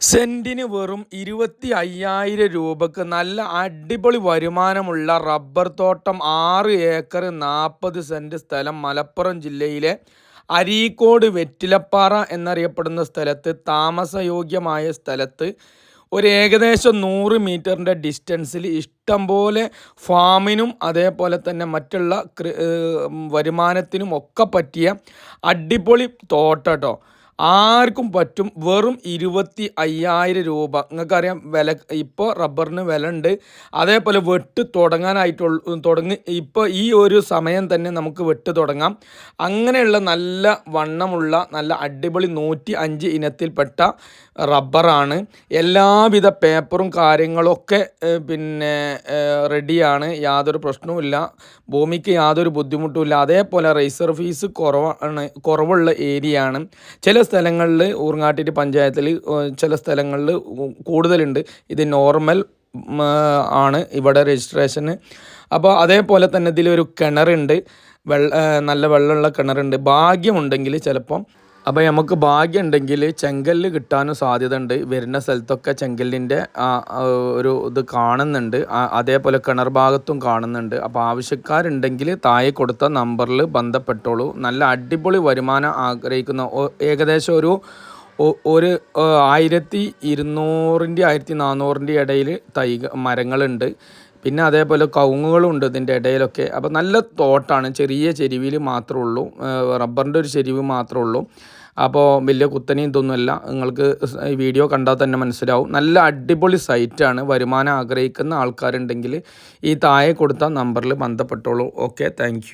സെന്റിന് വെറും ഇരുപത്തി അയ്യായിരം രൂപക്ക് നല്ല അടിപൊളി വരുമാനമുള്ള റബ്ബർ തോട്ടം ആറ് ഏക്കർ നാൽപ്പത് സെന്റ് സ്ഥലം മലപ്പുറം ജില്ലയിലെ അരീക്കോട് വെറ്റിലപ്പാറ എന്നറിയപ്പെടുന്ന സ്ഥലത്ത് താമസയോഗ്യമായ സ്ഥലത്ത് ഒരു ഏകദേശം നൂറ് മീറ്ററിന്റെ ഡിസ്റ്റൻസിൽ ഇഷ്ടംപോലെ ഫാമിനും അതേപോലെ തന്നെ മറ്റുള്ള വരുമാനത്തിനും ഒക്കെ പറ്റിയ അടിപൊളി തോട്ടം കേട്ടോ. ആർക്കും പറ്റും. വെറും ഇരുപത്തി അയ്യായിരം രൂപ. നിങ്ങൾക്കറിയാം വില ഇപ്പോൾ റബ്ബറിന് വില ഉണ്ട് അതേപോലെ വെട്ട് തുടങ്ങാനായിട്ടുള്ള തുടങ്ങി ഇപ്പോൾ ഈ ഒരു സമയം തന്നെ നമുക്ക് വെട്ട് തുടങ്ങാം. അങ്ങനെയുള്ള നല്ല വണ്ണമുള്ള നല്ല അടിപൊളി നൂറ്റി അഞ്ച് ഇനത്തിൽപ്പെട്ട റബ്ബറാണ്. എല്ലാവിധ പേപ്പറും കാര്യങ്ങളൊക്കെ പിന്നെ റെഡിയാണ്. യാതൊരു പ്രശ്നവുമില്ല. ഭൂമിക്ക് യാതൊരു ബുദ്ധിമുട്ടുമില്ല. അതേപോലെ റേസർ ഫീസ് കുറവാണ് കുറവുള്ള ഏരിയയാണ്. ചില സ്ഥലങ്ങളിൽ ഊർങ്ങാട്ടിരി പഞ്ചായത്തിൽ ചില സ്ഥലങ്ങളിൽ കൂടുതലുണ്ട്. ഇത് നോർമൽ ആണ് ഇവിടെ രജിസ്ട്രേഷന്. അപ്പോൾ അതേപോലെ തന്നെ ഇതിലൊരു കിണറുണ്ട്. വെള്ള നല്ല വെള്ളമുള്ള കിണറുണ്ട്. ഭാഗ്യമുണ്ടെങ്കിൽ ചിലപ്പം അപ്പോൾ നമുക്ക് ഭാഗ്യം ഉണ്ടെങ്കിൽ ചെങ്കല്ല് കിട്ടാനും സാധ്യത ഉണ്ട് വരുന്ന സ്ഥലത്തൊക്കെ ചെങ്കല്ലിന്റെ ഒരു ഇത് കാണുന്നുണ്ട്. അതേപോലെ കിണർ ഭാഗത്തും കാണുന്നുണ്ട്. അപ്പോൾ ആവശ്യക്കാരുണ്ടെങ്കിൽ താഴെ കൊടുത്ത നമ്പറിൽ ബന്ധപ്പെട്ടോളൂ. നല്ല അടിപൊളി വരുമാനം ആഗ്രഹിക്കുന്ന ഏകദേശം ഒരു ഒരു ആയിരത്തി ഇരുന്നൂറിന്റെ ആയിരത്തി നാനൂറിന്റെ ഇടയിൽ തൈ മരങ്ങളുണ്ട്. പിന്നെ അതേപോലെ കവുങ്ങുകളും ഉണ്ട് ഇതിന്റെ ഇടയിലൊക്കെ. അപ്പോൾ നല്ല തോട്ടാണ്. ചെറിയ ചെരുവിൽ മാത്രമേ ഉള്ളൂ. റബ്ബറിന്റെ ഒരു ചെരുവ് മാത്രമേ ഉള്ളൂ. അപ്പോൾ വലിയ കുത്തനെയും ഇതൊന്നുമല്ല. നിങ്ങൾക്ക് വീഡിയോ കണ്ടാൽ തന്നെ മനസ്സിലാവും. നല്ല അടിപൊളി സൈറ്റാണ് വരുമാനം ആഗ്രഹിക്കുന്ന ആൾക്കാരുണ്ടെങ്കിൽ ഈ താഴെ കൊടുത്ത നമ്പറിൽ ബന്ധപ്പെട്ടോളൂ. Okay thank